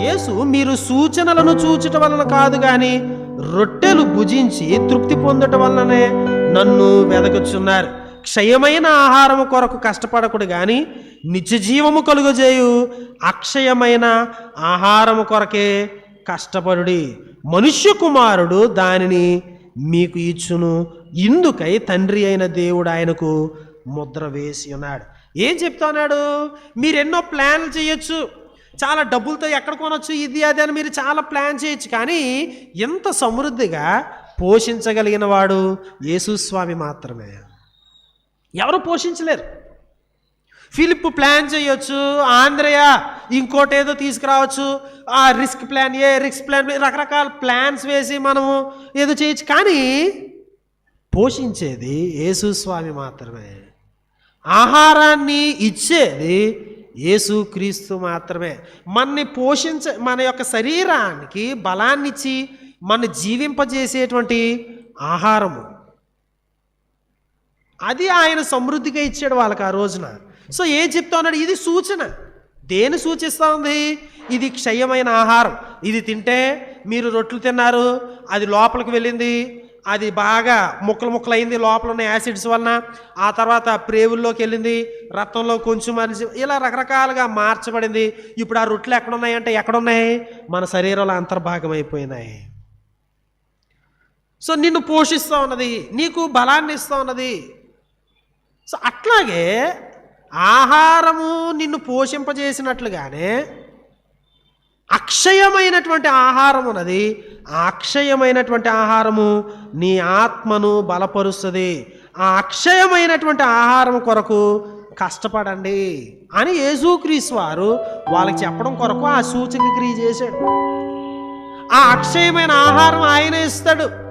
యేసు మీరు సూచనలను చూచట వలన కాదు గాని రొట్టెలు భుజించి తృప్తి పొందటం వలననే నన్ను వెదకుచున్నారు. క్షయమైన ఆహారము కొరకు కష్టపడకుడు గాని నిత్య జీవము కలుగజేయు అక్షయమైన ఆహారము కొరకే కష్టపడుడి. మనుష్య కుమారుడు దానిని మీకు ఇచ్చును. ఇందుకై తండ్రి అయిన దేవుడు ఆయనకు ముద్ర వేసి ఉన్నాడు. ఏం చెప్తా ఉన్నాడు ప్లాన్లు చేయొచ్చు. చాలా డబ్బులతో ఎక్కడ కొనొచ్చు? ఇది అది అని మీరు చాలా ప్లాన్ చేయొచ్చు. కానీ ఎంత సమృద్ధిగా పోషించగలిగిన వాడు యేసుస్వామి మాత్రమే. ఎవరు పోషించలేరు. ఫిలిప్ ప్లాన్ చేయొచ్చు ఆంధ్రయ ఇంకోటి ఏదో తీసుకురావచ్చు ఆ రిస్క్ ప్లాన్ ఏ రిస్క్ ప్లాన్ రకరకాల ప్లాన్స్ వేసి మనము ఏదో చేయొచ్చు. కానీ పోషించేది యేసుస్వామి మాత్రమే. ఆహారాన్ని ఇచ్చేది యేసుక్రీస్తు మాత్రమే. మనని పోషించ మన యొక్క శరీరానికి బలాన్నిచ్చి మన జీవింపజేసేటువంటి ఆహారము. అది ఆయన సమృద్ధిగా ఇచ్చాడు వాళ్ళకి ఆ రోజున. సో ఏం చెప్తా ఉన్నాడు? ఇది సూచన. దేని సూచిస్తూ ఉంది? ఇది క్షయమైన ఆహారం. ఇది తింటే మీరు రొట్టెలు తిన్నారు అది లోపలికి వెళ్ళింది అది బాగా ముక్కలు ముక్కలైంది లోపల ఉన్న యాసిడ్స్ వలన. ఆ తర్వాత ప్రేవుల్లోకి వెళ్ళింది రక్తంలో కొంచెం మనిషి ఇలా రకరకాలుగా మార్చబడింది. ఇప్పుడు ఆ రొట్టెలు ఎక్కడున్నాయంటే ఎక్కడున్నాయి? మన శరీరంలో అంతర్భాగం అయిపోయినాయి సో నిన్ను పోషిస్తూ ఉన్నది నీకు బలాన్ని ఇస్తూ ఉన్నది. సో అట్లాగే ఆహారము నిన్ను పోషింపజేసినట్లుగానే అక్షయమైనటువంటి ఆహారం ఉన్నది ఆ అక్షయమైనటువంటి ఆహారము నీ ఆత్మను బలపరుస్తుంది. ఆ అక్షయమైనటువంటి ఆహారం కొరకు కష్టపడండి అని యేసుక్రీస్తు వారు వాళ్ళకి చెప్పడం కొరకు ఆ సూచక క్రియ చేశాడు. ఆ అక్షయమైన ఆహారం ఆయన ఇస్తాడు.